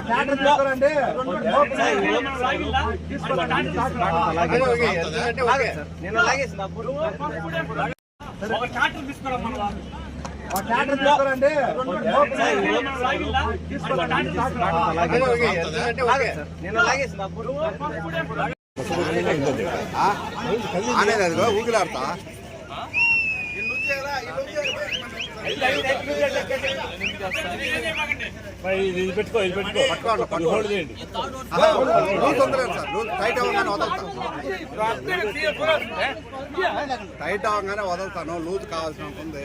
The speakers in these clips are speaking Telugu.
ట్రాక్టర్ ఆ ట్రాక్టర్ తీసుకురండి అనేది అదిగో ఊగిలాడతా ఇది పెట్టుకో ఇది పెట్టుకో. పట్టుకోండి హోల్డ్ చేయండి. లూజ్ ఉండలేదు సార్ లూజ్ టైట్ అవ్వగానే వదులుతాను టైట్ అవ్వగానే వదులుతాను లూజ్ కావాల్సిన ఉంది.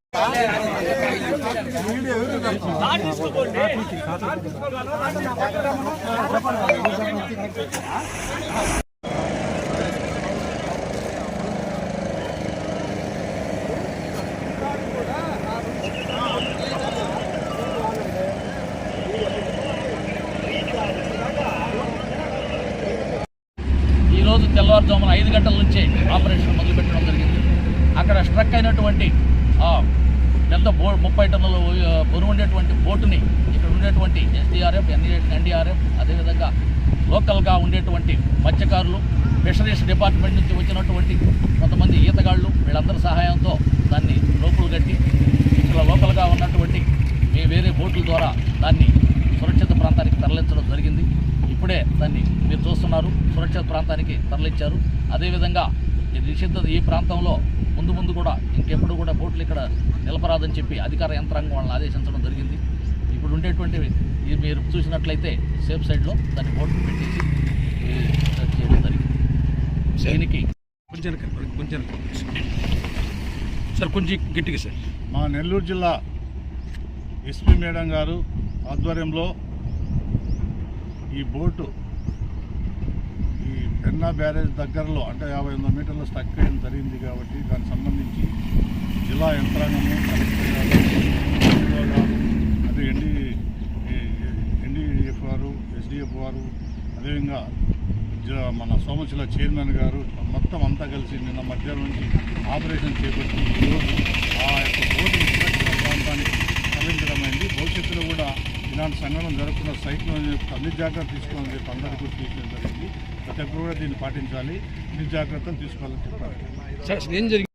రోజు తెల్లవారుజామున ఐదు గంటల నుంచే ఆపరేషన్ మొదలుపెట్టడం జరిగింది. అక్కడ స్ట్రక్ అయినటువంటి పెద్ద బో ముప్పై టన్నుల బరువు ఉండేటువంటి బోటుని ఇక్కడ ఉండేటువంటి ఎస్డీఆర్ఎఫ్ ఎన్డీఆర్ఎఫ్ అదేవిధంగా లోకల్గా ఉండేటువంటి మత్స్యకారులు ఫిషరీస్ డిపార్ట్మెంట్ నుంచి వచ్చినటువంటి కొంతమంది ఈతగాళ్ళు వీళ్ళందరి సహాయంతో దాన్ని లోపులు కట్టి ఇక్కడ లోకల్గా ఉన్నటువంటి మీ వేరే బోట్ల ద్వారా దాన్ని సురక్షిత ప్రాంతానికి తరలించడం జరిగింది. ఇప్పుడే దాన్ని మీరు చూస్తున్నారు. సురక్షిత ప్రాంతానికి తరలించారు. అదేవిధంగా ఈ నిషిద్ధ ఈ ప్రాంతంలో ముందు ముందు కూడా ఇంకెప్పుడు కూడా బోట్లు ఇక్కడ నిలపరాదని చెప్పి అధికార యంత్రాంగం వాళ్ళని ఆదేశించడం జరిగింది. ఇప్పుడు ఉండేటువంటి ఈ మీరు చూసినట్లయితే సేఫ్ సైడ్లో దాన్ని బోట్లు పెట్టేసి చేయడం జరిగింది. దీనికి కొంచెం కొంచెం సార్ కొంచెం గట్టిగా సార్. మా నెల్లూరు జిల్లా ఎస్పీ మేడం గారు ఆధ్వర్యంలో ఈ బోటు పెన్నా బ్యారేజ్ దగ్గరలో అంటే యాభై ఎనిమిది మీటర్ల స్టక్ అయ్యడం జరిగింది కాబట్టి దానికి సంబంధించి జిల్లా యంత్రాంగము కలెక్టర్ గారు అదే ఎన్డీ ఎన్డీఎఫ్ గారు ఎస్డిఎఫ్ గారు అదేవిధంగా జ- మన సోమశిల చైర్మన్ గారు మొత్తం అంతా కలిసి నిన్న మధ్యాహ్నం నుంచి ఆపరేషన్ చేపట్టి ఈరోజు ఆ యొక్క బోటును సురక్షిత ప్రాంతానికి తరలించడం అయింది భవిష్యత్తులో కూడా ఇలాంటి సంఘటన జరగకుండా సైకిల్ అన్ని జాగ్రత్తలు తీసుకోవాలని చెప్పి అందరికీ కూడా తీసుకోవడం జరిగింది. ప్రతి ఒక్కరు కూడా దీన్ని పాటించాలి. అన్ని జాగ్రత్తలు తీసుకోవాలని చెప్పారు